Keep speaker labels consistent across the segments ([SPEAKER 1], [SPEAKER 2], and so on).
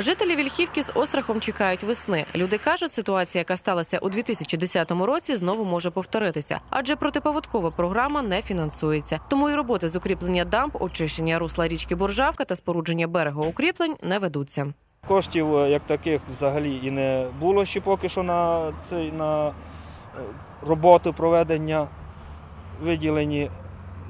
[SPEAKER 1] Жителі Вільхівки з острахом чекають весни. Люди кажуть, ситуація, яка сталася у 2010 році, знову може повторитися, адже протиповодкова програма не фінансується. Тому і роботи з укріплення дамб, очищення русла річки Боржавка та спорудження берегоукріплень не ведуться.
[SPEAKER 2] Коштів е, як таких взагалі і не було ще поки що на цей на е, роботу проведення виділені.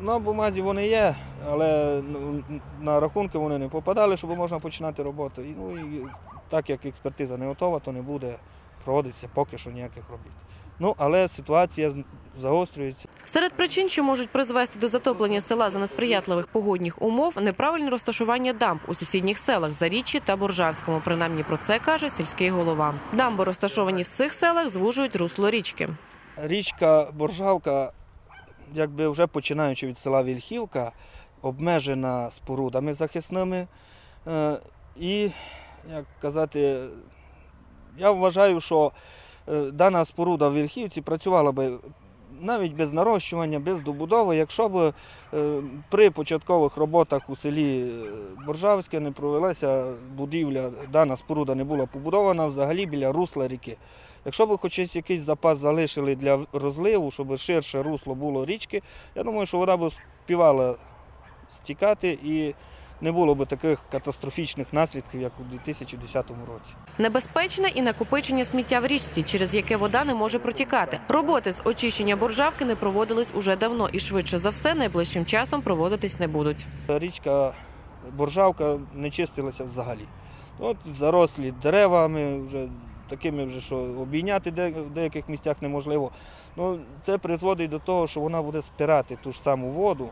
[SPEAKER 2] На бумазі вони є, але ну, на рахунки вони не попадали, щоб можна починати роботу. І, ну, і так як експертиза не готова, то не буде проводитися поки що ніяких робіт. Ну, але ситуація загострюється.
[SPEAKER 1] Серед причин, що можуть призвести до затоплення села за несприятливих погодних умов, неправильне розташування дамб у сусідніх селах Заріччі та Боржавському. Принаймні про це каже сільський голова. Дамби, розташовані в цих селах, звужують русло річки.
[SPEAKER 2] Річка Боржавка, якби вже починаючи від села Вільхівка, обмежена спорудами захисними. Е, І, як казати, я вважаю, що е, дана споруда в Вільхівці працювала би навіть без нарощування, без добудови, якщо б е, при початкових роботах у селі Боржавське не провелася будівля, дана споруда не була побудована взагалі біля русла ріки. Якщо б хоч якийсь запас залишили для розливу, щоб ширше русло було річки, я думаю, що вода б співала стікати і не було б таких катастрофічних наслідків, як у 2010 році.
[SPEAKER 1] Небезпечне і накопичення сміття в річці, через яке вода не може протікати. Роботи з очищення боржавки не проводились уже давно і швидше за все найближчим часом проводитись не будуть.
[SPEAKER 2] Річка Боржавка не чистилася взагалі. От зарослі деревами, вже такими, вже, що обійняти в деяких місцях неможливо. Ну, це призводить до того, що вона буде спирати ту ж саму воду,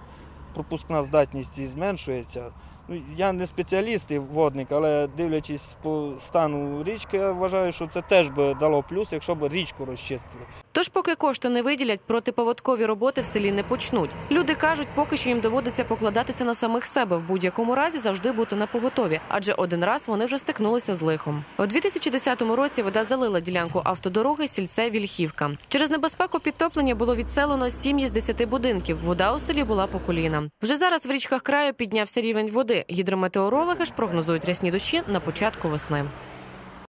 [SPEAKER 2] пропускна здатність і зменшується. Ну, я не спеціаліст і водник, але дивлячись по стану річки, я вважаю, що це теж би дало плюс, якщо б річку розчистили.
[SPEAKER 1] Тож, поки кошти не виділять, протиповодкові роботи в селі не почнуть. Люди кажуть, поки що їм доводиться покладатися на самих себе в будь-якому разі завжди бути на поготові, адже один раз вони вже стикнулися з лихом. У 2010 році вода залила ділянку автодороги сільце Вільхівка. Через небезпеку підтоплення було відселено сім'ї з 10 будинків. Вода у селі була по коліна. Вже зараз в річках краю піднявся рівень води. Гідрометеорологи ж прогнозують рясні дощі на початку весни.